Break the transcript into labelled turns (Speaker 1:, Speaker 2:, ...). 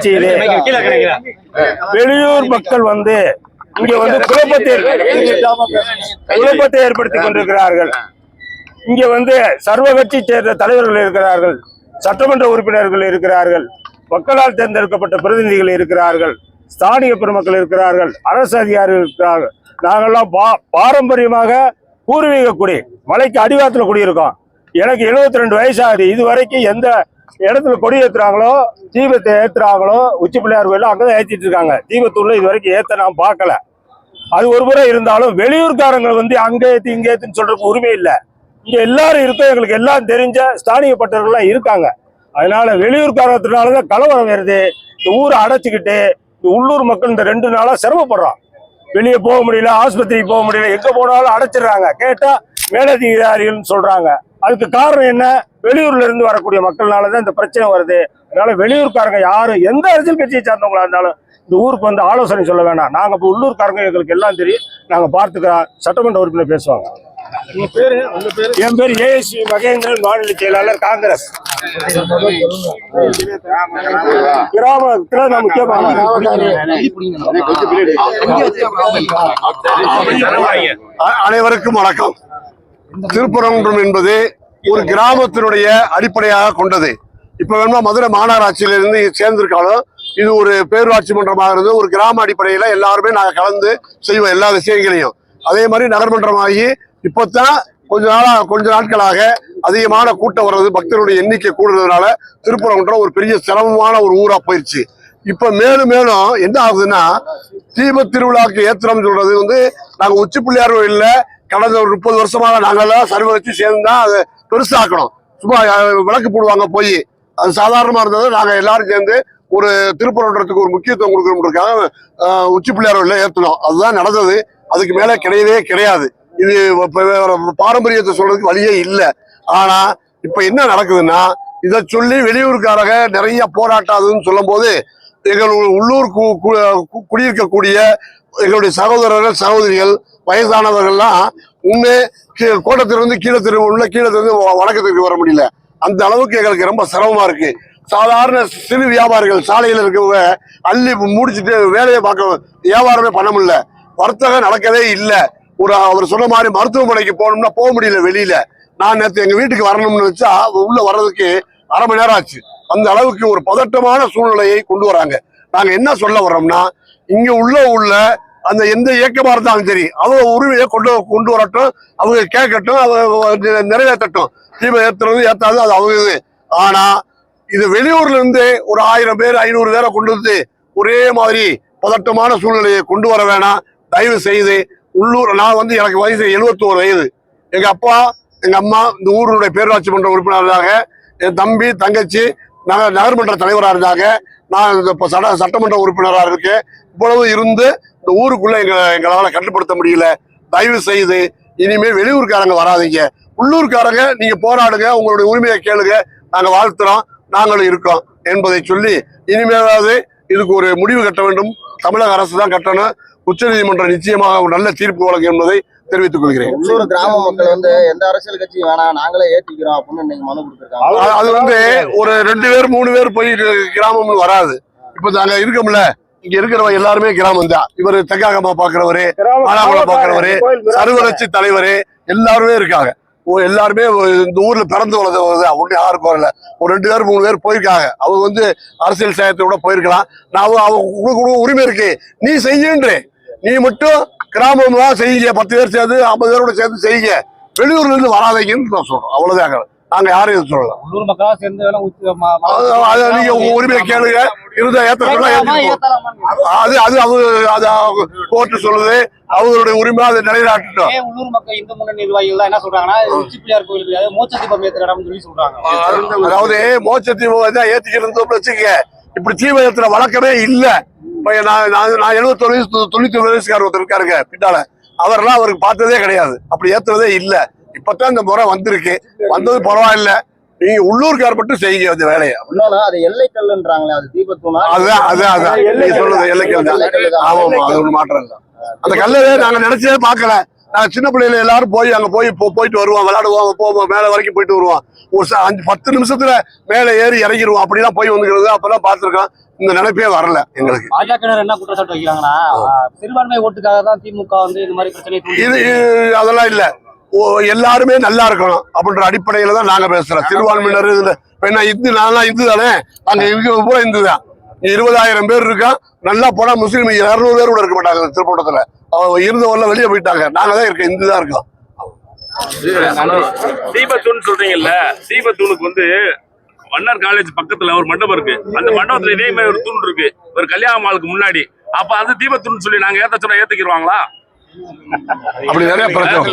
Speaker 1: நிகழ்ச்சியிலே வெளியூர் மக்கள் வந்து இங்க வந்து குழப்பத்தை குழப்பத்தை ஏற்படுத்தி கொண்டிருக்கிறார்கள். இங்க வந்து சர்வ கட்சி சேர்ந்த தலைவர்கள் இருக்கிறார்கள். சட்டமன்ற உறுப்பினர்கள் இருக்கிறார்கள். மக்களால் தேர்ந்தெடுக்கப்பட்ட பிரதிநிதிகள் இருக்கிறார்கள். ஸ்தானிக பெருமக்கள் இருக்கிறார்கள். அரசு அதிகாரிகள் இருக்கிறார்கள். நாங்கெல்லாம் பா பாரம்பரியமாக பூர்வீக குடி மலைக்கு அடிவாரத்தில் குடியிருக்கோம். எனக்கு 72 ரெண்டு வயசாகுது இது வரைக்கும் எந்த இடத்துல கொடி ஏத்துறாங்களோ தீபத்தை ஏத்துறாங்களோ உச்சி பிள்ளையார் கோயில அங்கதான் ஏத்திட்டு இருக்காங்க. தீபத்தூர்ல இது வரைக்கும் ஏத்த நான் பார்க்கல. அது ஒரு முறை இருந்தாலும் வெளியூர்காரங்க வந்து அங்க ஏத்தி இங்க ஏத்துன்னு சொல்றதுக்கு உரிமை இல்லை. இங்க எல்லாரும் இருக்கோம் எங்களுக்கு எல்லாம் தெரிஞ்ச ஸ்தானிகப்பட்டவர்கள்லாம் இருக்காங்க. அதனால வெளியூர்காரத்தினாலதான் கலவரம் வருது. இந்த ஊரை அடைச்சிக்கிட்டு இந்த உள்ளூர் மக்கள் இந்த ரெண்டு நாளா சிரமப்படுறோம். வெளியே போக முடியல ஆஸ்பத்திரிக்கு போக முடியல எங்க போனாலும் அடைச்சிடுறாங்க. கேட்டா மேலதிகாரிகள்னு சொல்றாங்க. அதுக்கு காரணம் என்ன? வெளியூர்ல இருந்து வரக்கூடிய மக்கள்னாலதான் இந்த பிரச்சனை வருது. அதனால வெளியூர்காரங்க யாரும் எந்த அரசியல் கட்சியை சார்ந்தவங்களா இருந்தாலும் இந்த ஊருக்கு வந்து ஆலோசனை சொல்ல வேண்டாம் நாங்க இப்போ உள்ளூர்காரங்க எங்களுக்கு எல்லாம் தெரியும். நாங்க பார்த்துக்கிறோம். சட்டமன்ற உறுப்பினர் பேசுவாங்க. என் பேர் ஏஎஸ்வி மகேந்திரன் மாநில செயலாளர் காங்கிரஸ். கிராமத்துல
Speaker 2: அ- அனைவருக்கும் வணக்கம். திருப்பரங்குன்றம் என்பது ஒரு கிராமத்தினுடைய அடிப்படையாக கொண்டது. இப்ப வேணுமா மதுரை மாநகராட்சியிலிருந்து சேர்ந்திருக்காலும் இது ஒரு பேரூராட்சி மன்றமாக இருந்து ஒரு கிராம அடிப்படையில எல்லாருமே நாங்க கலந்து செய்வோம் எல்லா விஷயங்களையும். அதே மாதிரி நகர்மன்றமாகி இப்பதான் கொஞ்ச நாளா கொஞ்ச நாட்களாக அதிகமான கூட்டம் வர்றது பக்தர்களுடைய எண்ணிக்கை கூடுறதுனால திருப்பரங்குன்றம் ஒரு பெரிய சிரமமான ஒரு ஊரா போயிருச்சு. இப்ப மேலும் மேலும் என்ன ஆகுதுன்னா தீப திருவிழாக்கு ஏத்திரம் சொல்றது வந்து நாங்க உச்சி பிள்ளையார் கோயில்ல கடந்த ஒரு முப்பது வருஷமாக எல்லாம் சர்வ வச்சு சேர்ந்து தான் அதை பெருசாக்கணும். சும்மா விளக்கு போடுவாங்க போய். அது சாதாரணமாக இருந்தது நாங்கள் எல்லாரும் சேர்ந்து ஒரு திருப்பரன்றத்துக்கு ஒரு முக்கியத்துவம் கொடுக்கணுன்றதுக்காக உச்சி பிள்ளையார் ஏற்றணும் அதுதான் நடந்தது. அதுக்கு மேலே கிடையவே கிடையாது. இது பாரம்பரியத்தை சொல்றதுக்கு வழியே இல்லை. ஆனால் இப்போ என்ன நடக்குதுன்னா இதை சொல்லி வெளியூருக்காரக நிறைய போராட்டாதுன்னு சொல்லும் போது எங்கள் உள்ளூர் குடியிருக்கக்கூடிய எங்களுடைய சகோதரர்கள் சகோதரிகள் வயசானவர்கள்லாம் உண்மை கோட்டத்திலிருந்து கீழே திரும்ப உள்ள கீழே திருந்து வணக்கத்திற்கு வர முடியல. அந்த அளவுக்கு எங்களுக்கு ரொம்ப சிரமமா இருக்கு. சாதாரண சிறு வியாபாரிகள் சாலையில் இருக்கவங்க அள்ளி முடிச்சிட்டு வேலையை பார்க்க வியாபாரமே பண்ண முடியல. வர்த்தகம் நடக்கவே இல்லை. ஒரு அவர் சொன்ன மாதிரி மருத்துவமனைக்கு போகணும்னா போக முடியல வெளியில. நான் நேற்று எங்க வீட்டுக்கு வரணும்னு வச்சா உள்ள வர்றதுக்கு அரை மணி நேரம் ஆச்சு. அந்த அளவுக்கு ஒரு பதட்டமான சூழ்நிலையை கொண்டு வராங்க. நாங்க என்ன சொல்ல வர்றோம்னா இங்க உள்ள உள்ள அந்த எந்த இயக்கமா இருந்தாலும் சரி அவங்க உரிமையை கொண்டு கொண்டு வரட்டும் அவங்க கேட்கட்டும் அவங்க நிறைவேற்றட்டும். தீபம் ஏத்துறது ஏத்தாது அது அவங்க இது. ஆனா இது வெளியூர்ல இருந்து ஒரு ஆயிரம் பேர் ஐநூறு பேரை கொண்டு வந்து ஒரே மாதிரி பதட்டமான சூழ்நிலையை கொண்டு வர வேணாம். தயவு செய்து உள்ளூர் நான் வந்து எனக்கு வயசு 71 வயது. எங்க அப்பா எங்க அம்மா இந்த ஊருடைய பேரூராட்சி மன்ற உறுப்பினராக என் தம்பி தங்கச்சி நக நகர்மன்ற தலைவராக இருந்தாங்க. நான் இப்போ சட சட்ட சட்டமன்ற உறுப்பினராக இருக்கேன். இவ்வளவு இருந்து இந்த ஊருக்குள்ள எங்க எங்களால் கட்டுப்படுத்த முடியல. தயவு செய்து இனிமேல் வெளியூர்காரங்க வராதீங்க. உள்ளூர்காரங்க நீங்க போராடுங்க. உங்களுடைய உரிமையை கேளுங்க. நாங்க வாழ்த்துறோம். நாங்களும் இருக்கோம் என்பதை சொல்லி இனிமேலாவது இதுக்கு ஒரு முடிவு கட்ட வேண்டும். தமிழக அரசு தான் கட்டணும். உச்சநீதிமன்றம் நிச்சயமாக ஒரு நல்ல தீர்ப்பு வழங்கும் என்பதை தெரிவித்துக் கொள்கிறேன்.
Speaker 3: உள்ளூர் கிராம மக்கள் வந்து எந்த அரசியல் கட்சியும் வேணாம். நாங்களே ஏற்றிக்கிறோம் அப்படின்னு இன்னைக்கு மனு கொடுத்துருக்காங்க.
Speaker 2: அது- அது வந்து ஒரு ரெண்டு பேர் மூணு பேர் போய் கிராமம்னு வராது. இப்ப நாங்க இருக்கோம்ல. இங்க இருக்கிறவங்க எல்லாருமே கிராமம் தான் இவர் தெக்காகமா பாக்குறவரு ஆலாங்குளம் பாக்குறவரு சர்வகட்சி தலைவர் எல்லாருமே இருக்காங்க. ஓ எல்லாருமே இந்த ஊர்ல பிறந்து வளர்ந்தவங்க தான். ஒண்ணு யாருக்கும் வரல ஒரு ரெண்டு பேர் மூணு பேர் போயிருக்காங்க. அவங்க வந்து அரசியல் சேயத்தோட போயிருக்கலாம். நான் அவங்க கூட உரிமை இருக்கு. நீ செய்யுன்றேன் நீ மட்டும் கிராமமா செய்யுங்க. பத்து பேர் சேர்ந்து ஐம்பது பேரோட சேர்ந்து செய்யுங்க. வெளியூர்ல இருந்து வராதீங்கன்னு நான் சொல்றோம் அவ்வளவுதாங்க நாங்க யாரும் எதுவும் சொல்லல.
Speaker 4: உள்ளூர் மக்களா சேர்ந்து
Speaker 2: நீங்க உங்க உரிமையை கேளுங்க. இருந்தா
Speaker 4: ஏத்தலாமா,
Speaker 2: அது அது அவங்க அது கோர்ட்டு சொல்லுது. அவங்களுடைய உரிமை அதை நிலைநாட்டட்டும்.
Speaker 4: ஏன் உள்ளூர் மக்கள் இந்து முன்னணி நிர்வாகிகள் என்ன சொல்றாங்கன்னா உச்சி பிள்ளையார் கோயில் கிடையாது மோட்ச தீபம் ஏத்துற இடம்னு சொல்லி சொல்றாங்க.
Speaker 2: அதாவது மோட்ச தீபம் தான் ஏத்திக்கிறோம் வச்சுக்க இப்படி தீபம் ஏத்துற வழக்கமே இல்ல. நான் நான் எழுபத்தொரு வயசு தொண்ணூத்தி ஒன்பது வயசுக்காரர் ஒருத்தர் இருக்காருங்க பின்னால. அவரெல்லாம் அவருக்கு பார்த்ததே கிடையாது. அப்படி ஏத்துறதே இல்ல. இப்பதான் இந்த முறை வந்திருக்கு. வந்தது பரவாயில்ல. நீங்க உள்ளூர்கார் மட்டும் செய்யுங்க அந்த வேலையை
Speaker 3: அது எல்லை கல்லுன்றாங்களே அது தீபத்தூணா
Speaker 2: அதுதான் அதுதான் அதான் நீங்க சொல்றது எல்லைக்கல் தான். ஆமா ஆமா அது ஒண்ணு மாற்றம் இல்ல. அந்த கல்லவே நாங்க நினைச்சே பார்க்கல. நாங்க சின்ன பிள்ளைல எல்லாரும் போய் அங்க போய் போயிட்டு வருவோம் விளையாடுவோம் போவோம் மேல வரைக்கும் போயிட்டு வருவோம். ஒரு அஞ்சு பத்து நிமிஷத்துல மேல ஏறி இறங்கிடுவோம் அப்படிலாம் போய் வந்துக்கிறது. அப்பெல்லாம் பார்த்திருக்கோம். இந்த நினைப்பே வரல எங்களுக்கு.
Speaker 4: பாஜகவினர் என்ன குற்றச்சாட்டு வைக்கிறாங்கன்னா சிறுபான்மை ஓட்டுக்காக தான் திமுக வந்து இந்த மாதிரி பிரச்சனை
Speaker 2: இது இது- அதெல்லாம் இல்ல. எல்லாருமே நல்லா இருக்கணும் அப்படின்ற அடிப்படையில தான் நாங்க பேசுறோம். சிறுபான்மையினர் என்ன இந்து நான்லாம் இந்து தானே? அங்க இருக்கிறது பூரா இந்து தான். இருபதாயிரம் பேர் இருக்கா நல்லா போனா முஸ்லீம் இருநூறு பேர் கூட இருக்க மாட்டாங்க திருப்பூட்டத்துல அவங்க இருந்தவங்க வெளியே போயிட்டாங்க. நாங்க தான் இருக்கோம் இந்து தான் இருக்கோம்.
Speaker 5: தீபத்தூண் சொல்றீங்கல்ல தீபத்தூணுக்கு வந்து மன்னர் காலேஜ் பக்கத்துல ஒரு மண்டபம் இருக்கு. அந்த மண்டபத்துல இதே மாதிரி ஒரு தூண் இருக்கு. ஒரு கல்யாண மாலுக்கு முன்னாடி. அப்ப அது தீபத்தூண் சொல்லி நாங்க ஏத்த சொன்னா ஏத்துக்கிடுவாங்களா?
Speaker 2: அப்படி நிறைய பிரச்சனை.